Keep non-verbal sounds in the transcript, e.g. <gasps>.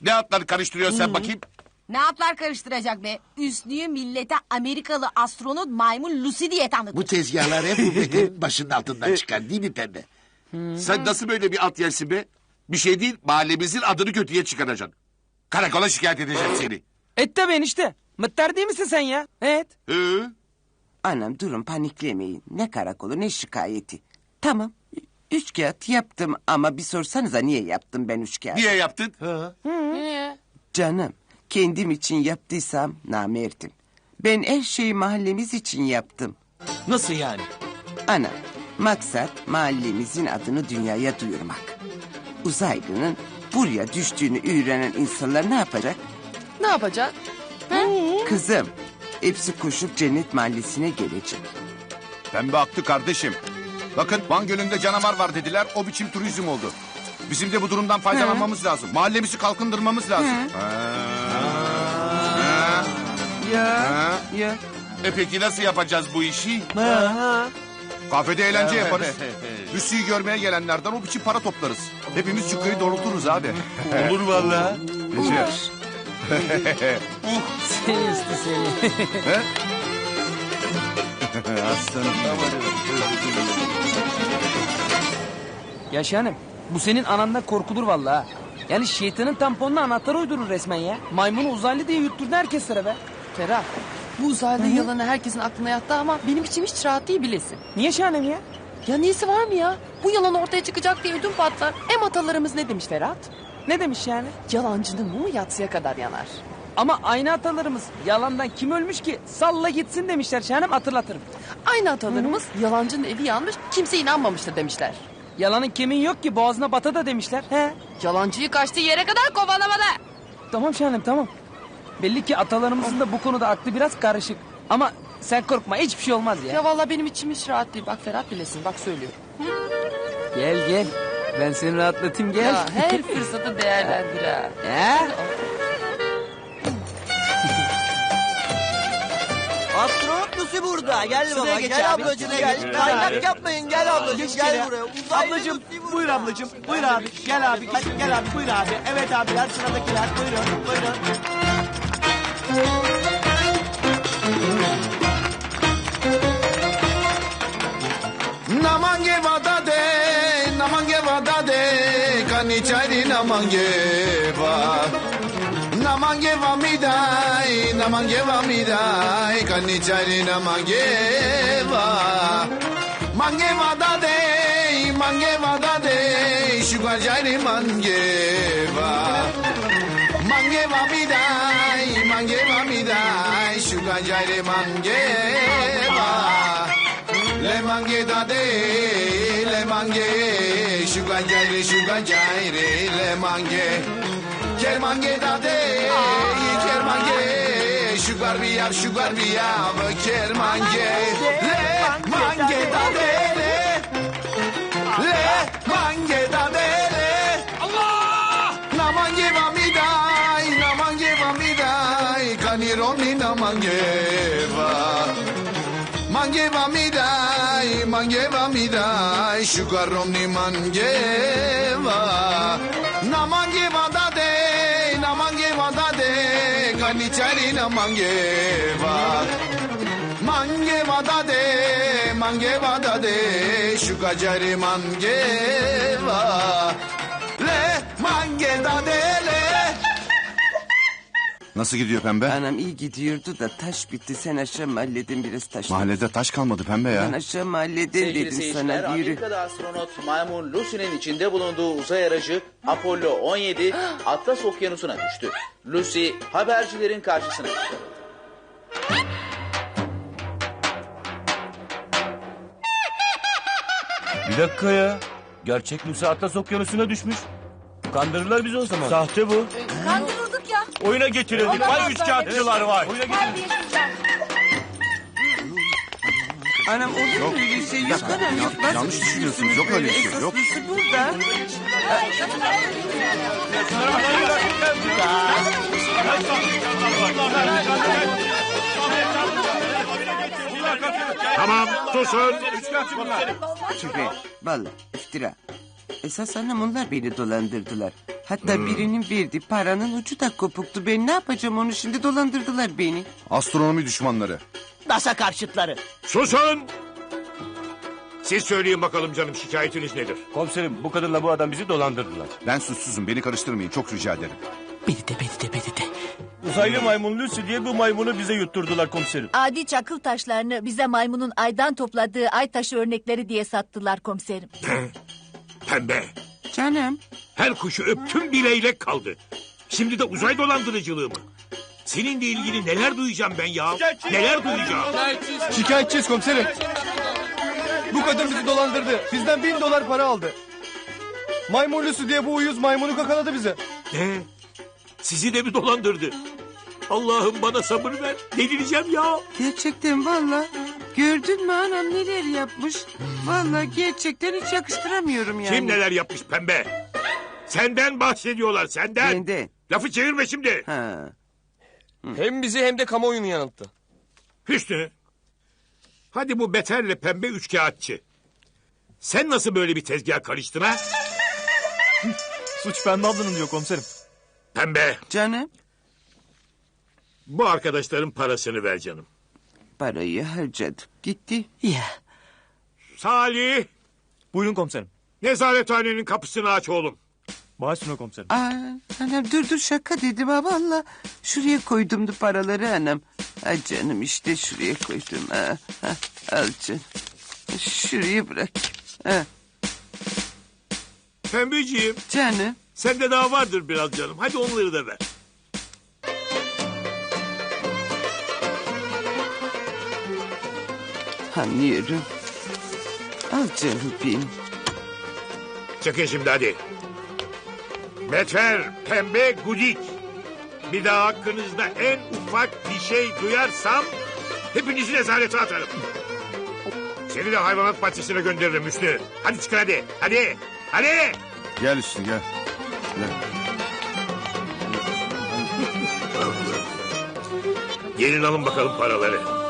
Ne atları karıştırıyorsun sen bakayım? Ne atlar karıştıracak be? Üstlüğü millete Amerikalı astronot maymun Lucy diye tanıdı. Bu tezgahlar hep bu Beter'in <laughs> başının altından çıkar değil mi pembe? Sen nasıl böyle bir at yersin be? Bir şey değil mahallemizin adını kötüye çıkaracaksın. Karakola şikayet edeceğim seni. Et de ben işte. Mıttar değil misin sen ya? Evet. Ee, Anam durun paniklemeyin. Ne karakolu ne şikayeti. Tamam. Üç kağıt yaptım ama bir sorsanıza niye yaptım ben üç kağıt? niye yaptın? Canım kendim için yaptıysam namerdim. Ben her şeyi mahallemiz için yaptım. Nasıl yani? Ana maksat mahallemizin adını dünyaya duyurmak. Uzaylının buraya düştüğünü öğrenen insanlar ne yapacak? Ne yapacak? Kızım hepsi koşup cennet mahallesine gelecek. Pembe haklı kardeşim. Bakın Van Gölü'nde canavar var dediler. O biçim turizm oldu. Bizim de bu durumdan faydalanmamız lazım. Mahallemizi kalkındırmamız lazım. Ya ya. E peki nasıl yapacağız bu işi? Kafede eğlence yaparız. <laughs> Lucy'yi görmeye gelenlerden o biçim para toplarız. Hepimiz çukkayı doğrulturuz abi. Olur <laughs> vallahi. <laughs> Seni üstü seni. Aslanım. Yaşanım. Bu senin anandan korkulur vallahi. ha. Yani şeytanın tamponuna anahtar uydurur resmen ya. Maymunu uzaylı diye yutturdu herkeslere be. Ferah. Bu uzaylı yalanı herkesin aklına yattı ama benim içim hiç rahat değil bilesin. Niye şahanem ya? Ya neyse var mı ya? Bu yalan ortaya çıkacak diye ödüm patlar. Hem atalarımız ne demiş Ferhat? Ne demiş yani? Yalancının mumu yatsıya kadar yanar. Ama aynı atalarımız yalandan kim ölmüş ki salla gitsin demişler şahanem hatırlatırım. Aynı atalarımız yalancının evi yanmış kimse inanmamıştır demişler. Yalanın kemiği yok ki boğazına bata da demişler. He. Yalancıyı kaçtığı yere kadar kovalamalı. Tamam şahanem tamam. Belli ki atalarımızın da bu konuda aklı biraz karışık. Ama sen korkma hiçbir şey olmaz ya. Ya vallahi benim içim hiç rahat değil. Bak Ferhat bilesin bak söylüyor. Gel gel. Ben seni rahatlatayım gel. Ya her fırsatı değerlendir ha. He? Lucy burada. Gel baba. Gel ablacığım gel. Kaynak yapmayın. Gel ablacığım. Gel buraya. Uzaylı Ablacığım Lucy burada. buyur ablacığım. Buyur abi. Gel abi. Gel, gel abi. Buyur abi. Evet abiler sıradakiler. Buyurun. Buyurun. Namange vada de, namange vada de, kanichari namange va. Namange va midai, namange va midai, kanichari namange va. Mange vada de, mange vada de, sugar jari mange va. Mange va midai, mange va midai, sugar jari mange va. Le mangue da de, le mangue, sugar jaire, sugar jaire, le mangue. Ker mangue da de, ker mangue, sugar biyar, sugar biyar, ker mangue. Le mangue da de, le, le mangue da de, le. Allah! Na mangue va mi dai, na mangue va mi dai, canironi na mangue va. Mangeva mi kanichari na mangeva. Mangeva da de, mangeva da de, sugar jari mangeva. Le mange da de. Nasıl gidiyor pembe? Anam iyi gidiyordu da taş bitti. Sen aşağı mahalleden biraz taş. Mahallede taş kalmadı pembe Ben aşağı mahalleden Sevgili dedim seyirciler, sana yürü. Amerika'da astronot maymun Lucy'nin içinde bulunduğu uzay aracı Apollo 17 <gasps> Atlas Okyanusu'na düştü. Lucy habercilerin karşısına çıktı. Bir dakika ya. Gerçek Lucy Atlas Okyanusu'na düşmüş. Kandırırlar bizi o zaman. Sahte bu. Ya. Oyuna getirildik. Vay üç kağıtçılar var. Oyuna Anam olur mu öyle şey? Yok anam yok. Nasıl yanlış düşünüyorsunuz. Yok öyle şey, yok. Esaslısı burada. Tamam susun. Tübe. Valla iftira. Esas anam onlar beni dolandırdılar. Hatta birinin verdiği paranın ucu da kopuktu. Ben ne yapacağım onu şimdi dolandırdılar beni. Astronomi düşmanları. NASA karşıtları. Susun! Siz söyleyin bakalım canım şikayetiniz nedir? Komiserim bu kadınla bu adam bizi dolandırdılar. Ben suçsuzum beni karıştırmayın çok rica ederim. Beni de beni de beni de. Uzaylı maymun Lucy diye bu maymunu bize yutturdular komiserim. Adi çakıl taşlarını bize maymunun aydan topladığı ay taşı örnekleri diye sattılar komiserim. Pembe. Canım. Her kuşu öptüm bir leylek kaldı. Şimdi de uzay dolandırıcılığı mı? Seninle ilgili neler duyacağım ben ya? Neler duyacağım? Şikayetçiyiz komiserim. Bu kadın bizi dolandırdı. Bizden bin dolar para aldı. Maymunlusu diye bu uyuz maymunu kakaladı bize. Ne? Sizi de mi dolandırdı? Allah'ım bana sabır ver. Delireceğim ya. Gerçekten valla. Gördün mü anam neler yapmış? Valla gerçekten hiç yakıştıramıyorum yani. Kim neler yapmış pembe? Senden bahsediyorlar senden. Bende. Lafı çevirme şimdi. Ha. Hem bizi hem de kamuoyunu yanılttı. Hüsnü. Hadi bu beterle pembe üçkağıtçı. Sen nasıl böyle bir tezgah karıştın ha? Suç pembe ablanın diyor komiserim. Pembe. Canım. Bu arkadaşların parasını ver canım. Parayı harcadım. Gitti. Ya. Salih. Buyurun komiserim. Nezarethanenin kapısını aç oğlum. Bağışsın komiserim. Aa, anam dur dur şaka dedim ha valla. Şuraya koydumdu paraları anam. Ay canım işte şuraya koydum. Ha, ha, al canım. Şuraya bırak. Ha, Pembeciğim canım. sende daha vardır biraz canım. Hadi onları da ver. Anlıyorum. Al canım benim. Çıkın şimdi hadi. Beter, pembe, gudik. Bir daha hakkınızda en ufak bir şey duyarsam... ...hepinizi nezarete atarım. Seni de hayvanat bahçesine gönderirim Hüsnü. Hadi çıkın hadi. Hadi. Hadi. Gel üstü gel. gel. Gelin alın bakalım paraları.